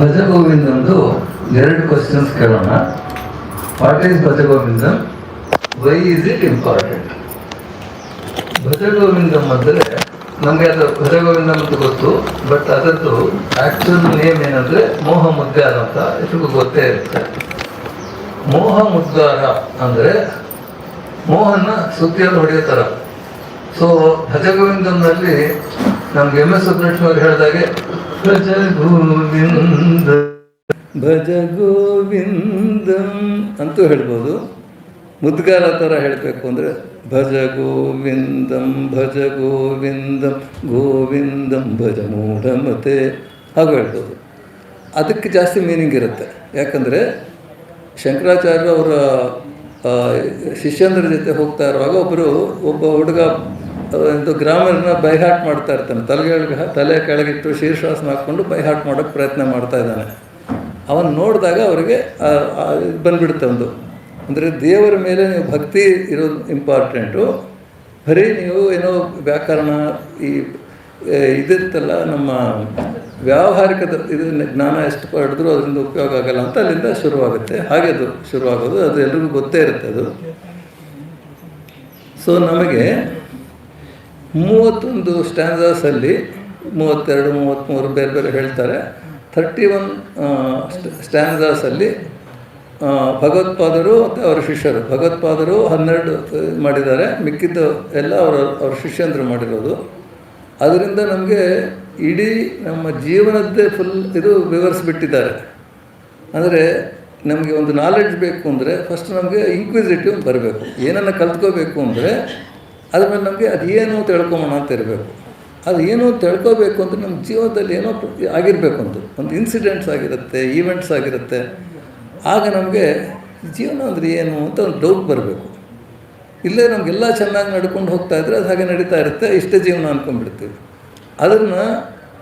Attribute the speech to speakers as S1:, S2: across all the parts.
S1: ಭಜ ಗೋವಿಂದಂದು ಎರಡು ಕ್ವಶನ್ಸ್ ಕೇಳೋಣ. What is Bhaja Govindam why is it important Bhaja Govindam ಅಂದರೆ ನಮಗೆ ಅದು ಭಜ ಗೋವಿಂದಂ ಅಂತ ಗೊತ್ತು ಬಟ್ ಅದರದ್ದು ಆ್ಯಕ್ಚುಲ್ ನೇಮ್ ಏನಂದ್ರೆ ಮೋಹ ಮುದ್ಗಾರ ಅಂತ ಎಲ್ರಿಗೂ ಗೊತ್ತೇ ಇರುತ್ತೆ. ಮೋಹ ಮುದ್ಗಾರ ಅಂದರೆ ಮೋಹನ ಸುದ್ದಿಯಲ್ಲಿ ಹೊಡೆಯೋ ಥರ. ಸೊ ಭಜ ಗೋವಿಂದಂನಲ್ಲಿ ನಮ್ಗೆ ಎಂ ಎಸ್ ಅವರು ಹೇಳಿದಾಗೆ ಭಜ ಗೋವಿಂದ ಭಜ ಗೋವಿಂದಂ ಅಂತೂ ಹೇಳ್ಬೋದು. ಮುದ್ಗಾಲ ಥರ ಹೇಳಬೇಕು ಅಂದರೆ ಭಜ ಗೋವಿಂದಂ ಭಜ ಗೋವಿಂದಂ ಗೋವಿಂದಂ ಭಜ ಮೂಢಮತೆ ಹಾಗೂ ಹೇಳ್ಬೋದು. ಅದಕ್ಕೆ ಜಾಸ್ತಿ ಮೀನಿಂಗ್ ಇರುತ್ತೆ. ಯಾಕಂದರೆ ಶಂಕರಾಚಾರ್ಯ ಅವರ ಶಿಷ್ಯಂದ್ರ ಜೊತೆ ಹೋಗ್ತಾ ಇರುವಾಗ ಒಬ್ಬರು ಒಬ್ಬ ಹುಡುಗ ಒಂದು ಗ್ರಾಮರ್ನ ಬೈಹಾಟ್ ಮಾಡ್ತಾ ಇರ್ತಾನೆ. ತಲೆಗೆ ತಲೆ ಕೆಳಗಿಟ್ಟು ಶೀರ್ಷಾಸನ ಹಾಕ್ಕೊಂಡು ಬೈಹಾಟ್ ಮಾಡೋಕ್ಕೆ ಪ್ರಯತ್ನ ಮಾಡ್ತಾ ಇದ್ದಾನೆ. ಅವನು ನೋಡಿದಾಗ ಅವರಿಗೆ ಇದು ಬಂದ್ಬಿಡುತ್ತೆ ಒಂದು. ಅಂದರೆ ದೇವರ ಮೇಲೆ ನೀವು ಭಕ್ತಿ ಇರೋದು ಇಂಪಾರ್ಟೆಂಟು ಬರೀ ನೀವು ಏನೋ ವ್ಯಾಕರಣ ಈ ಇದಿರ್ತಲ್ಲ ನಮ್ಮ ವ್ಯಾವಹಾರಿಕದ ಇದು ಜ್ಞಾನ ಎಷ್ಟು ಪಡೆದ್ರೂ ಅದರಿಂದ ಉಪಯೋಗ ಆಗಲ್ಲ ಅಂತ ಅಲ್ಲಿಂದ ಶುರುವಾಗುತ್ತೆ. ಹಾಗೆ ಅದು ಶುರುವಾಗೋದು, ಅದು ಎಲ್ರಿಗೂ ಗೊತ್ತೇ ಇರುತ್ತೆ ಅದು. ಸೊ ನಮಗೆ ಮೂವತ್ತೊಂದು ಸ್ಟ್ಯಾಂಡರ್ಸಲ್ಲಿ ಮೂವತ್ತೆರಡು ಮೂವತ್ತ್ಮೂರು ಬೇರೆ ಬೇರೆ ಹೇಳ್ತಾರೆ. ಥರ್ಟಿ ಒನ್ ಸ್ಟ್ಯಾಂಡರ್ಸಲ್ಲಿ ಭಗವತ್ಪಾದರು ಮತ್ತು ಅವರ ಶಿಷ್ಯರು. ಭಗವತ್ಪಾದರು ಹನ್ನೆರಡು ಮಾಡಿದ್ದಾರೆ. ಮಿಕ್ಕಿದ್ದು ಎಲ್ಲ ಅವರ, ಅವ್ರ ಶಿಷ್ಯಂದರು ಮಾಡಿರೋದು. ಅದರಿಂದ ನಮಗೆ ಇಡೀ ನಮ್ಮ ಜೀವನದ್ದೇ ಫುಲ್ ಇದು ವಿವರಿಸ್ಬಿಟ್ಟಿದ್ದಾರೆ. ಅಂದರೆ ನಮಗೆ ಒಂದು ನಾಲೆಡ್ಜ್ ಬೇಕು ಅಂದರೆ ಫಸ್ಟ್ ನಮಗೆ ಇನ್ಕ್ವಿಸಿಟಿವ್ ಬರಬೇಕು. ಏನನ್ನು ಕಲ್ತ್ಕೋಬೇಕು ಅಂದರೆ ಅದ್ರ ಮೇಲೆ ನಮಗೆ ಅದು ಏನು ತಿಳ್ಕೊಬೋಣ ಅಂತ ಇರಬೇಕು. ಅದು ಏನು ತಿಳ್ಕೋಬೇಕು ಅಂದರೆ ನಮ್ಮ ಜೀವನದಲ್ಲಿ ಏನೋ ಆಗಿರಬೇಕು ಅಂತ. ಒಂದು ಇನ್ಸಿಡೆಂಟ್ಸ್ ಆಗಿರುತ್ತೆ ಈವೆಂಟ್ಸ್ ಆಗಿರುತ್ತೆ. ಆಗ ನಮಗೆ ಜೀವನ ಅಂದರೆ ಏನು ಅಂತ ಒಂದು ಡೌಟ್ ಬರಬೇಕು. ಇಲ್ಲೇ ನಮಗೆಲ್ಲ ಚೆನ್ನಾಗಿ ನಡ್ಕೊಂಡು ಹೋಗ್ತಾ ಇದ್ರೆ ಅದು ಹಾಗೆ ನಡೀತಾ ಇರುತ್ತೆ, ಇಷ್ಟೇ ಜೀವನ ಅಂದ್ಕೊಂಡ್ಬಿಡ್ತೀವಿ ಅದನ್ನು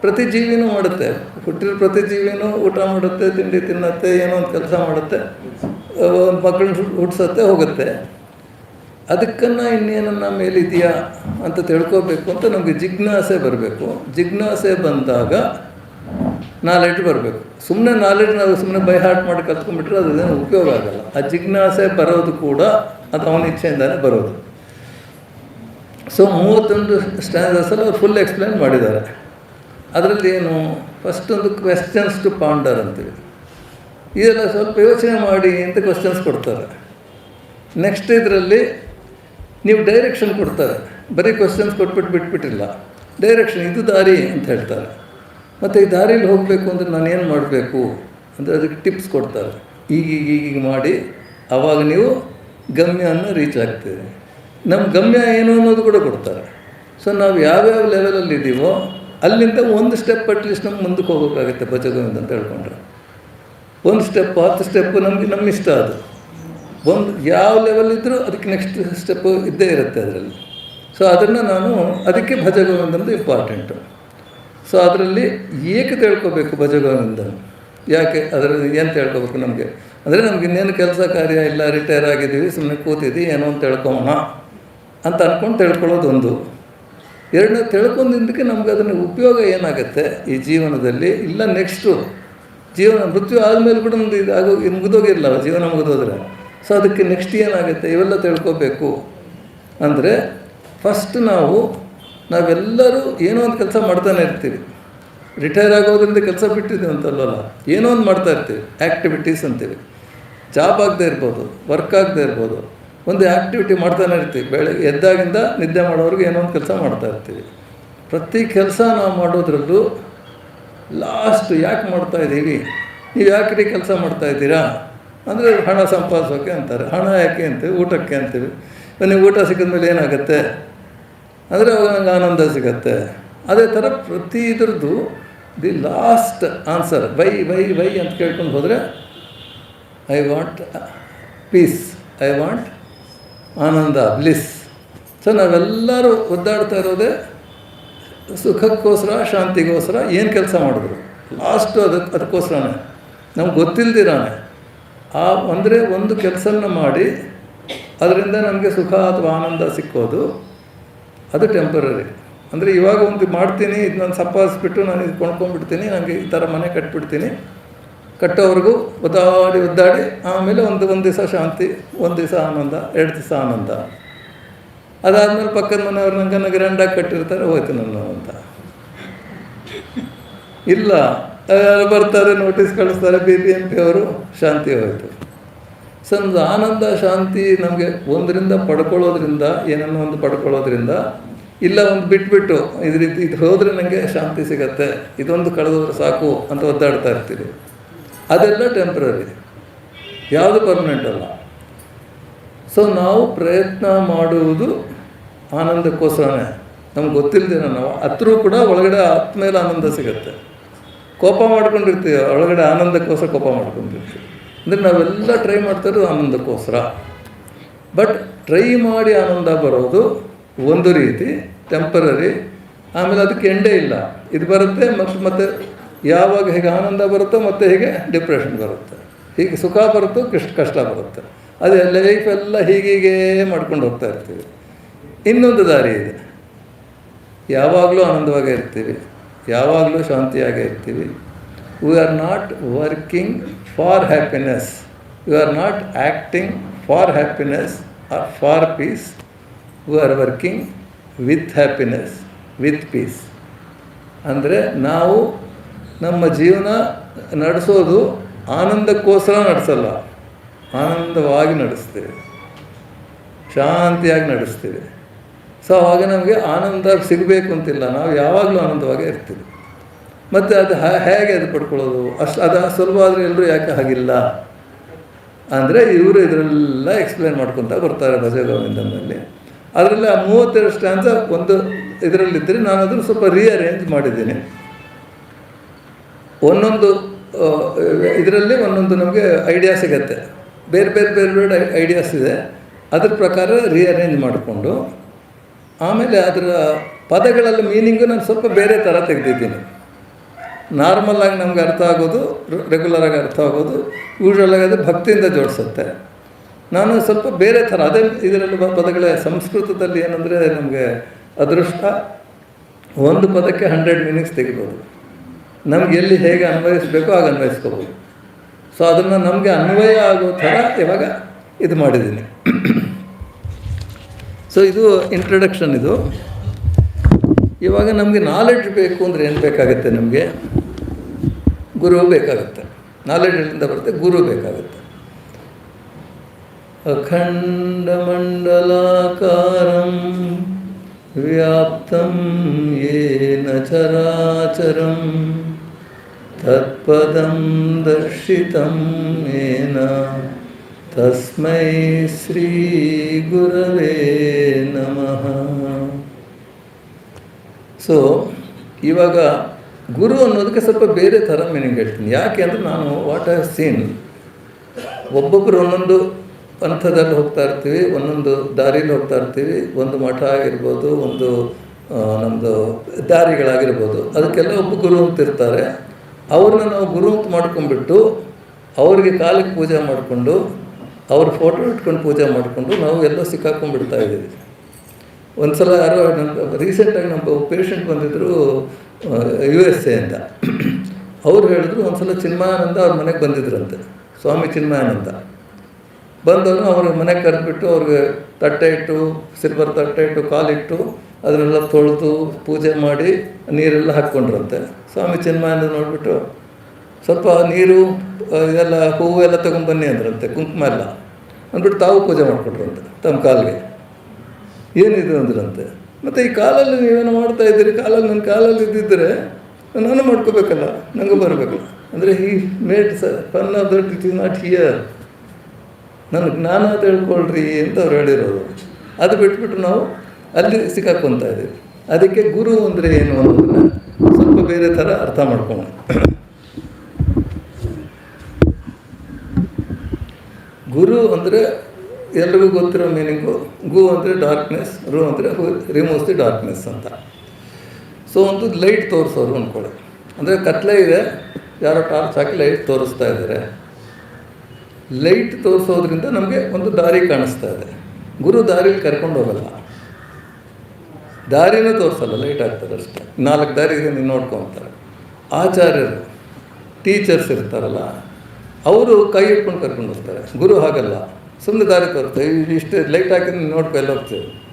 S1: ಪ್ರತಿ ಜೀವಿನೂ ಮಾಡುತ್ತೆ. ಹುಟ್ಟಿರೋ ಪ್ರತಿ ಜೀವಿನೂ ಊಟ ಮಾಡುತ್ತೆ, ತಿಂಡಿ ತಿನ್ನತ್ತೆ, ಏನೋ ಒಂದು ಕೆಲಸ ಮಾಡುತ್ತೆ ಒಂದು ಮಕ್ಕಳನ್ನ ಹುಟ್ಟಿಸುತ್ತೆ ಹೋಗುತ್ತೆ. ಅದಕ್ಕನ್ನು ಇನ್ನೇನನ್ನ ಮೇಲಿದೆಯಾ ಅಂತ ತಿಳ್ಕೋಬೇಕು ಅಂತ ನಮಗೆ ಜಿಜ್ಞಾಸೆ ಬರಬೇಕು. ಜಿಜ್ಞಾಸೆ ಬಂದಾಗ ನಾಲೆಡ್ಜ್ ಬರಬೇಕು. ಸುಮ್ಮನೆ ನಾಲೆಡ್ಜ್ ನಾವು ಸುಮ್ಮನೆ ಬೈ ಹಾರ್ಟ್ ಮಾಡಿ ಕಲ್ತ್ಕೊಂಡ್ಬಿಟ್ರೆ ಅದೇನು ಉಪಯೋಗ ಆಗಲ್ಲ. ಆ ಜಿಜ್ಞಾಸೆ ಬರೋದು ಕೂಡ ಅದು ಅವನ ಇಚ್ಛೆಯಿಂದಾನೇ ಬರೋದು. ಸೊ ಮೂವತ್ತೊಂದು ಸ್ಟ್ಯಾಂಡರ್ಸಲ್ಲಿ ಅವ್ರು ಫುಲ್ ಎಕ್ಸ್ಪ್ಲೈನ್ ಮಾಡಿದ್ದಾರೆ. ಅದರಲ್ಲಿ ಏನು? ಫಸ್ಟ್ ಒಂದು ಕ್ವೆಶ್ಚನ್ಸ್ ಟು ಪಾಂಡರ್ ಅಂತೇಳಿ ಇದೆಲ್ಲ ಸ್ವಲ್ಪ ಯೋಚನೆ ಮಾಡಿ ಅಂತ ಕ್ವೆಶ್ಚನ್ಸ್ ಕೊಡ್ತಾರೆ. ನೆಕ್ಸ್ಟ್ ಇದರಲ್ಲಿ ನೀವು ಡೈರೆಕ್ಷನ್ ಕೊಡ್ತಾರೆ. ಬರೀ ಕ್ವಶನ್ಸ್ ಕೊಟ್ಬಿಟ್ಟು ಬಿಟ್ಬಿಟ್ಟಿಲ್ಲ. ಡೈರೆಕ್ಷನ್ ಇದು ದಾರಿ ಅಂತ ಹೇಳ್ತಾರೆ. ಮತ್ತು ಈ ದಾರಿಯಲ್ಲಿ ಹೋಗಬೇಕು ಅಂದರೆ ನಾನು ಏನು ಮಾಡಬೇಕು? ಅಂದರೆ ಅದಕ್ಕೆ ಟಿಪ್ಸ್ ಕೊಡ್ತಾರೆ. ಈಗೀಗ ಈಗೀಗ ಮಾಡಿ ಆವಾಗ ನೀವು ಗಮ್ಯವನ್ನು ರೀಚ್ ಆಗ್ತೀರಿ. ನಮ್ಮ ಗಮ್ಯ ಏನು ಅನ್ನೋದು ಕೂಡ ಕೊಡ್ತಾರೆ. ಸೊ ನಾವು ಯಾವ್ಯಾವ ಲೆವೆಲಲ್ಲಿ ಇದ್ದೀವೋ ಅಲ್ಲಿಂದ ಒಂದು ಸ್ಟೆಪ್ ಅಟ್ಲೀಸ್ಟ್ ನಮ್ಗೆ ಮುಂದಕ್ಕೆ ಹೋಗೋಕ್ಕಾಗುತ್ತೆ ಭಜಗೋವಿಂದ ಅಂತ ಹೇಳ್ಕೊಂಡ್ರೆ. ಒಂದು ಸ್ಟೆಪ್ ಹತ್ತು ಸ್ಟೆಪ್ ನಮಗೆ ನಮ್ಮ ಇಷ್ಟ ಅದು. ಒಂದು ಯಾವ ಲೆವೆಲ್ ಇದ್ದರೂ ಅದಕ್ಕೆ ನೆಕ್ಸ್ಟ್ ಸ್ಟೆಪ್ ಇದ್ದೇ ಇರುತ್ತೆ ಅದರಲ್ಲಿ. ಸೊ ಅದನ್ನು ನಾನು ಅದಕ್ಕೆ ಭಜಗೋವಿಂದಂದು ಇಂಪಾರ್ಟೆಂಟು ಸೊ ಅದರಲ್ಲಿ ಏಕೆ ತಿಳ್ಕೊಬೇಕು ಭಜಗೋವಿಂದ ಯಾಕೆ? ಅದರಲ್ಲಿ ಏನು ತಿಳ್ಕೋಬೇಕು ನಮಗೆ? ಅಂದರೆ ನಮ್ಗೆ ಇನ್ನೇನು ಕೆಲಸ ಕಾರ್ಯ ಇಲ್ಲ ರಿಟೈರ್ ಆಗಿದ್ದೀವಿ ಸುಮ್ಮನೆ ಕೂತಿದ್ದೀವಿ, ಏನೋ ಅಂತ ತಿಳ್ಕೊಳೋಣ ಅಂತ ಅಂದ್ಕೊಂಡು ತಿಳ್ಕೊಳ್ಳೋದೊಂದು ಎರಡನೇ ತಿಳ್ಕೊಂಡಿದ್ದಕ್ಕೆ ನಮ್ಗೆ ಅದನ್ನು ಉಪಯೋಗ ಏನಾಗುತ್ತೆ ಈ ಜೀವನದಲ್ಲಿ? ಇಲ್ಲ ನೆಕ್ಸ್ಟು ಜೀವನ ಮೃತ್ಯು ಆದಮೇಲೆ ಕೂಡ ನಮ್ದು ಇದು ಆಗೋ ಇದು ಮುಗಿದೋಗಿರಲ್ಲ, ಜೀವನ ಮುಗಿದೋದ್ರೆ. ಸೊ ಅದಕ್ಕೆ ನೆಕ್ಸ್ಟ್ ಏನಾಗುತ್ತೆ? ಇವೆಲ್ಲ ತಿಳ್ಕೋಬೇಕು. ಅಂದರೆ ಫಸ್ಟ್ ನಾವು, ನಾವೆಲ್ಲರೂ ಏನೋ ಒಂದು ಕೆಲಸ ಮಾಡ್ತಾನೆ ಇರ್ತೀವಿ. ರಿಟೈರ್ ಆಗೋದ್ರಿಂದ ಕೆಲಸ ಬಿಟ್ಟಿದ್ದೀವಿ ಅಂತಲ್ವಲ್ಲ? ಏನೋ ಒಂದು ಮಾಡ್ತಾ ಇರ್ತೀವಿ. ಆ್ಯಕ್ಟಿವಿಟೀಸ್ ಅಂತೀವಿ. ಜಾಬ್ ಆಗದೆ ಇರ್ಬೋದು ವರ್ಕ್ ಆಗದೆ ಇರ್ಬೋದು. ಒಂದು ಆ್ಯಕ್ಟಿವಿಟಿ ಮಾಡ್ತಾನೆ ಇರ್ತೀವಿ. ಬೆಳಗ್ಗೆ ಎದ್ದಾಗಿಂದ ನಿದ್ದೆ ಮಾಡೋವ್ರಿಗೆ ಏನೋ ಒಂದು ಕೆಲಸ ಮಾಡ್ತಾ ಇರ್ತೀವಿ. ಪ್ರತಿ ಕೆಲಸ ನಾವು ಮಾಡೋದ್ರಲ್ಲೂ ಲಾಸ್ಟ್ ಯಾಕೆ ಮಾಡ್ತಾ ಇದ್ದೀವಿ ನೀವು ಯಾಕೆ ಕೆಲಸ ಮಾಡ್ತಾ ಇದ್ದೀರಾ? ಅಂದರೆ ಹಣ ಸಂಪಾದಿಸೋಕೆ ಅಂತಾರೆ. ಹಣ ಯಾಕೆ ಅಂತೀವಿ? ಊಟಕ್ಕೆ ಅಂತೀವಿ. ನೀವು ಊಟ ಸಿಕ್ಕಿದ ಮೇಲೆ ಏನಾಗುತ್ತೆ? ಅಂದರೆ ಅವಾಗ ನಂಗೆ ಆನಂದ ಸಿಗತ್ತೆ. ಅದೇ ಥರ ಪ್ರತಿ ಇದ್ರದ್ದು the last answer. Why why why ಅಂತ ಕೇಳ್ಕೊಂಡು ಹೋದರೆ, I want peace. I want Ananda, bliss. So ನಾವೆಲ್ಲರೂ ಒದ್ದಾಡ್ತಾ ಇರೋದೇ ಸುಖಕ್ಕೋಸ್ಕರ, ಶಾಂತಿಗೋಸ್ಕರ ಏನು ಕೆಲಸ ಮಾಡಿದ್ರು? ಲಾಸ್ಟು ಅದಕ್ಕೆ ಅದಕ್ಕೋಸ್ಕರನೇ. ನಮ್ಗೆ ಗೊತ್ತಿಲ್ದಿರಾನೆ. ಆ ಅಂದರೆ ಒಂದು ಕೆಲಸನ ಮಾಡಿ, ಅದರಿಂದ ನಮಗೆ ಸುಖ ಅಥವಾ ಆನಂದ ಸಿಕ್ಕೋದು. ಅದು ಟೆಂಪರರಿ ಅಂದರೆ ಇವಾಗ ಒಂದು ಮಾಡ್ತೀನಿ ಇದು ನಾನು ಸಂಪಾದಿಸ್ಬಿಟ್ಟು ನಾನು ಇದು ಕೊಂಡ್ಕೊಂಡ್ಬಿಡ್ತೀನಿ ನನಗೆ ಈ ಥರ ಮನೆ ಕಟ್ಬಿಡ್ತೀನಿ. ಕಟ್ಟೋವರೆಗೂ ಒದ್ದಾಡಿ ಒದ್ದಾಡಿ, ಆಮೇಲೆ ಒಂದು ಒಂದು ದಿವಸ ಶಾಂತಿ, ಒಂದು ದಿವಸ ಆನಂದ, ಎರಡು ದಿವಸ ಆನಂದ. ಅದಾದಮೇಲೆ ಪಕ್ಕದ ಮನೆಯವ್ರು ನಂಗೆ ನನಗೆ ಗ್ರ್ಯಾಂಡಾಗಿ ಕಟ್ಟಿರ್ತಾರೆ, ಹೋಯ್ತು ನಾನು ಅಂತ. ಇಲ್ಲ. ಬರ್ತಾರೆ ನೋಟಿಸ್ ಕಳಿಸ್ತಾರೆ ಬಿ ಬಿ ಎಂ ಪಿ ಅವರು, ಶಾಂತಿ ಹೋಯಿತು. ಸೊ ಒಂದು ಆನಂದ, ಶಾಂತಿ ನಮಗೆ ಒಂದರಿಂದ ಪಡ್ಕೊಳ್ಳೋದ್ರಿಂದ, ಏನನ್ನೋ ಒಂದು ಪಡ್ಕೊಳ್ಳೋದ್ರಿಂದ, ಇಲ್ಲ ಒಂದು ಬಿಟ್ಬಿಟ್ಟು, ಇದು ರೀತಿ ಇದು ಹೋದರೆ ನನಗೆ ಶಾಂತಿ ಸಿಗತ್ತೆ, ಇದೊಂದು ಕಳೆದೋದ್ರೆ ಸಾಕು ಅಂತ ಒದ್ದಾಡ್ತಾ ಇರ್ತೀವಿ ಅದೆಲ್ಲ ಟೆಂಪ್ರರಿ ಯಾವುದು ಪರ್ಮನೆಂಟ್ ಅಲ್ಲ. ಸೊ ನಾವು ಪ್ರಯತ್ನ ಮಾಡುವುದು ಆನಂದಕ್ಕೋಸ್ಕರನೇ. ನಮ್ಗೆ ಗೊತ್ತಿಲ್ಲದೆ ನಾವು ಹತ್ರೂ ಕೂಡ ಒಳಗಡೆ ಆತ್ಮೇಲೆ ಆನಂದ ಸಿಗುತ್ತೆ. ಕೋಪ ಮಾಡ್ಕೊಂಡಿರ್ತೀವಿ, ಒಳಗಡೆ ಆನಂದಕ್ಕೋಸ್ಕರ ಕೋಪ ಮಾಡ್ಕೊಂಡಿರ್ತೀವಿ. ಅಂದರೆ ನಾವೆಲ್ಲ ಟ್ರೈ ಮಾಡ್ತಾ ಇರೋದು ಆನಂದಕ್ಕೋಸ್ಕರ. ಬಟ್ ಟ್ರೈ ಮಾಡಿ ಆನಂದ ಬರೋದು ಒಂದು ರೀತಿ ಟೆಂಪರರಿ ಆಮೇಲೆ ಅದಕ್ಕೆ ಎಂಡೇ ಇಲ್ಲ. ಇದು ಬರುತ್ತೆ ಮತ್ತು ಮತ್ತೆ ಯಾವಾಗ ಹೇಗೆ ಆನಂದ ಬರುತ್ತೋ ಮತ್ತೆ ಹೇಗೆ ಡಿಪ್ರೆಷನ್ ಬರುತ್ತೆ. ಹೀಗೆ ಸುಖ ಬರುತ್ತೋ ಕಷ್ಟ ಕಷ್ಟ ಬರುತ್ತೆ. ಅದೇ ಲೈಫೆಲ್ಲ ಹೀಗೀಗೆ ಮಾಡ್ಕೊಂಡು ಹೋಗ್ತಾ ಇರ್ತೀವಿ. ಇನ್ನೊಂದು ದಾರಿ ಇದೆ. ಯಾವಾಗಲೂ ಆನಂದವಾಗೇ ಇರ್ತೀವಿ. ಯಾವಾಗಲೂ ಶಾಂತಿಯಾಗೇ ಇರ್ತೀವಿ. We are not working for happiness we are not acting for happiness or for peace we are working with happiness with peace ಅಂದರೆ ನಾವು ನಮ್ಮ ಜೀವನ ನಡೆಸೋದು ಆನಂದಕ್ಕೋಸ್ಕರ ನಡೆಸಲ್ಲ. ಆನಂದವಾಗಿ ನಡೆಸ್ತೀವಿ. ಶಾಂತಿಯಾಗಿ ನಡೆಸ್ತೀವಿ. ಸೊ ಆವಾಗ ನಮಗೆ ಆನಂದ ಸಿಗಬೇಕು ಅಂತಿಲ್ಲ. ನಾವು ಯಾವಾಗಲೂ ಆನಂದವಾಗೇ ಇರ್ತೀವಿ. ಮತ್ತು ಅದು ಹೇಗೆ ಅದು ಪಡ್ಕೊಳ್ಳೋದು? ಅಷ್ಟು ಅದು ಸುಲಭ ಆದರೆ ಎಲ್ಲರೂ ಯಾಕೆ ಹಾಗಿಲ್ಲ? ಅಂದರೆ ಇವರು ಇದರೆಲ್ಲ ಎಕ್ಸ್ಪ್ಲೇನ್ ಮಾಡ್ಕೊತ ಬರ್ತಾರೆ ಭಜಗೋವಿಂದನಲ್ಲಿ ಅದರಲ್ಲಿ ಆ ಮೂವತ್ತೆರಡು ಸ್ಟ್ಯಾಂಡ್ಸ ಒಂದು ಇದರಲ್ಲಿದ್ದರೆ ನಾನು ಅದನ್ನು ಸ್ವಲ್ಪ ರೀಅರೇಂಜ್ ಮಾಡಿದ್ದೀನಿ. ಒಂದೊಂದು ಇದರಲ್ಲಿ ಒಂದೊಂದು ನಮಗೆ ಐಡಿಯಾ ಸಿಗತ್ತೆ. ಬೇರೆ ಬೇರೆ ಬೇರೆ ಬೇರೆ ಐಡಿಯಾಸ್ ಇದೆ. ಅದ್ರ ಪ್ರಕಾರ ರೀಅರೇಂಜ್ ಮಾಡಿಕೊಂಡು ಆಮೇಲೆ ಅದರ ಪದಗಳಲ್ಲಿ ಮೀನಿಂಗು ನಾನು ಸ್ವಲ್ಪ ಬೇರೆ ಥರ ತೆಗೆದಿದ್ದೀನಿ. ನಾರ್ಮಲ್ ಆಗಿ ನಮ್ಗೆ ಅರ್ಥ ಆಗೋದು ರೆಗ್ಯುಲರ್ ಆಗಿ ಅರ್ಥ ಆಗೋದು ಯೂಶ್ವಲಾಗಿ ಅದು ಭಕ್ತಿಯಿಂದ ಜೋಡಿಸುತ್ತೆ. ನಾನು ಸ್ವಲ್ಪ ಬೇರೆ ಥರ ಅದೇ ಇದರಲ್ಲಿ ಪದಗಳೇ, ಸಂಸ್ಕೃತದಲ್ಲಿ ಏನಂದರೆ ನಮಗೆ ಅದೃಷ್ಟ, ಒಂದು ಪದಕ್ಕೆ ಹಂಡ್ರೆಡ್ ಮೀನಿಂಗ್ಸ್ ತೆಗಿಬೋದು. ನಮ್ಗೆ ಎಲ್ಲಿ ಹೇಗೆ ಅನ್ವಯಿಸಬೇಕೋ ಹಾಗೆ ಅನ್ವಯಿಸ್ಕೋಬೋದು. ಸೊ ಅದನ್ನು ನಮಗೆ ಅನ್ವಯ ಆಗೋ ಥರ ಇವಾಗ ಇದು ಮಾಡಿದ್ದೀನಿ. ಸೊ ಇದು ಇಂಟ್ರಡಕ್ಷನ್ ಇದು. ಇವಾಗ ನಮಗೆ ನಾಲೆಡ್ಜ್ ಬೇಕು ಅಂದರೆ ಏನು ಬೇಕಾಗುತ್ತೆ ನಮಗೆ? ಗುರು ಬೇಕಾಗುತ್ತೆ. ನಾಲೆಡ್ಜ್ ಎಲ್ಲಿಂದ ಬರುತ್ತೆ, ಗುರು ಬೇಕಾಗುತ್ತೆ. ಅಖಂಡಮಂಡಲಾಕಾರಂ ವ್ಯಾಪ್ತಂ ಯೇನ ಚರಾಚರಂ ತತ್ಪದಂ ದರ್ಶಿತಂ ಯೇನ ತಸ್ಮೈ ಶ್ರೀ ಗುರವೇ ನಮಃ ಸೊ ಇವಾಗ ಗುರು ಅನ್ನೋದಕ್ಕೆ ಸ್ವಲ್ಪ ಬೇರೆ ಥರ ಮೀನಿಂಗ್ ಹೇಳ್ತೀನಿ. ಯಾಕೆ ಅಂದರೆ ನಾನು ವಾಟ್ ಹ್ಯಾವ್ ಸೀನ್ ಒಬ್ಬೊಬ್ಬರು ಒಂದೊಂದು ಪಂಥದಲ್ಲಿ ಹೋಗ್ತಾ ಇರ್ತೀವಿ, ಒಂದೊಂದು ದಾರಿಯಲ್ಲಿ ಹೋಗ್ತಾ ಇರ್ತೀವಿ, ಒಂದು ಮಠ ಆಗಿರ್ಬೋದು, ಒಂದು ನಮ್ಮದು ದಾರಿಗಳಾಗಿರ್ಬೋದು. ಅದಕ್ಕೆಲ್ಲ ಒಬ್ಬ ಗುರು ಅಂತ ಇರ್ತಾರೆ. ಅವ್ರನ್ನ ನಾವು ಗುರು ಅಂತ ಮಾಡ್ಕೊಂಡ್ಬಿಟ್ಟು ಅವ್ರಿಗೆ ಕಾಲಕ್ಕೆ ಪೂಜೆ ಮಾಡಿಕೊಂಡು ಅವ್ರ ಫೋಟೋ ಇಟ್ಕೊಂಡು ಪೂಜೆ ಮಾಡಿಕೊಂಡು ನಾವು ಎಲ್ಲೋ ಸಿಕ್ಕಾಕೊಂಡ್ಬಿಡ್ತಾ ಇದ್ದೀವಿ. ಒಂದು ಸಲ ಯಾರೋ ನಮ್ಮ ರೀಸೆಂಟಾಗಿ ನಮ್ಮ ಪೇಷಂಟ್ ಬಂದಿದ್ದರು ಯು ಎಸ್ ಎ ಅಂತ. ಅವ್ರು ಹೇಳಿದ್ರು ಒಂದು ಸಲ ಚಿನ್ಮಯಾನಂದ ಅವ್ರ ಮನೆಗೆ ಬಂದಿದ್ರಂತೆ. ಸ್ವಾಮಿ ಚಿನ್ಮಯಾನಂದ. ಬಂದವರು ಅವ್ರ ಮನೆಗೆ ಕರೆದ್ಬಿಟ್ಟು ಅವ್ರಿಗೆ ತಟ್ಟೆ ಇಟ್ಟು ಸಿಲ್ವರ್ ತಟ್ಟೆ ಇಟ್ಟು, ಕಾಲಿಟ್ಟು ಅದನ್ನೆಲ್ಲ ತೊಳೆದು ಪೂಜೆ ಮಾಡಿ ನೀರೆಲ್ಲ ಹಾಕ್ಕೊಂಡ್ರಂತೆ. ಸ್ವಾಮಿ ಚಿನ್ಮಯಾನಂದ ನೋಡಿಬಿಟ್ಟು ಸ್ವಲ್ಪ ನೀರು ಇದೆಲ್ಲ ಹೂವು ಎಲ್ಲ ತೊಗೊಂಬನ್ನಿ ಅಂದ್ರಂತೆ, ಕುಂಕುಮ ಎಲ್ಲ. ಅಂದ್ಬಿಟ್ಟು ತಾವು ಪೂಜೆ ಮಾಡಿಕೊಟ್ರಂತೆ, ತಮ್ಮ ಕಾಲಿಗೆ. ಏನಿದೆ ಅಂದ್ರಂತೆ. ಮತ್ತು ಈ ಕಾಲಲ್ಲಿ ನೀವೇನು ಮಾಡ್ತಾ ಇದ್ದೀರಿ, ಕಾಲಲ್ಲಿ ನನ್ನ ಕಾಲಲ್ಲಿ ಇದ್ದಿದ್ದರೆ ನಾನು ಮಾಡ್ಕೋಬೇಕಲ್ಲ ನನಗೂ ಬರಬೇಕಲ್ಲ ಅಂದರೆ ಹೀ, ಮೇಟ್ ಸ ಫನ್ ದೊಡ್ಡ ಇಟ್ ಇಸ್ ನಾಟ್ ಹಿಯರ್. ನನ್ನ ಜ್ಞಾನ ತಿಳ್ಕೊಳ್ರಿ ಅಂತ ಅವ್ರು ಹೇಳಿರೋದು. ಅದು ಬಿಟ್ಬಿಟ್ಟು ನಾವು ಅಲ್ಲಿ ಸಿಕ್ಕಾಕ್ಕೊತಾ ಇದ್ದೀವಿ. ಅದಕ್ಕೆ ಗುರು ಅಂದರೆ ಏನು ಅನ್ನೋದನ್ನ ಸ್ವಲ್ಪ ಬೇರೆ ಥರ ಅರ್ಥ ಮಾಡ್ಕೊಳ್ಳೋಣ. ಗುರು ಅಂದರೆ ಎಲ್ರಿಗೂ ಗೊತ್ತಿರೋ ಮೀನಿಂಗು ಗು ಅಂದರೆ ಡಾರ್ಕ್ನೆಸ್ ರು ಅಂದರೆ ರಿಮೂವ್ಸ್ ದಿ ಡಾರ್ಕ್ನೆಸ್ ಅಂತ. ಸೊ ಒಂದು ಲೈಟ್ ತೋರಿಸೋರು ಅಂದ್ಕೊಳ್ಳಿ ಅಂದರೆ ಕತ್ಲೆ ಇದೆ, ಯಾರೋ ಟಾರ್ಚ್ ಹಾಕಿ ಲೈಟ್ ತೋರಿಸ್ತಾ ಇದ್ದಾರೆ. ಲೈಟ್ ತೋರಿಸೋದ್ರಿಂದ ನಮಗೆ ಒಂದು ದಾರಿ ಕಾಣಿಸ್ತಾ ಇದೆ. ಗುರು ದಾರಿಲಿ ಕರ್ಕೊಂಡು ಹೋಗಲ್ಲ. ದಾರಿನೂ ತೋರಿಸಲ್ಲ ಲೈಟ್ ಆಗ್ತಾರೆ ಅಷ್ಟೇ. ನಾಲ್ಕು ದಾರಿ ನೋಡ್ಕೊತಾರೆ ಆಚಾರ್ಯರು ಟೀಚರ್ಸ್ ಇರ್ತಾರಲ್ಲ ಅವರು ಕೈ ಇಟ್ಕೊಂಡು ಕರ್ಕೊಂಡು ಹೋಗ್ತಾರೆ. ಗುರು ಹಾಗಲ್ಲ. ಸುಮ್ಮನೆ ದಾರಿ ತೋರಿಸ್ತಾರೆ. ಇಷ್ಟು ಲೈಟ್ ಹಾಕಿದ್ರೆ ನೋಡ್ಕೊ ಎಲ್ಲ ಹೋಗ್ತೇವೆ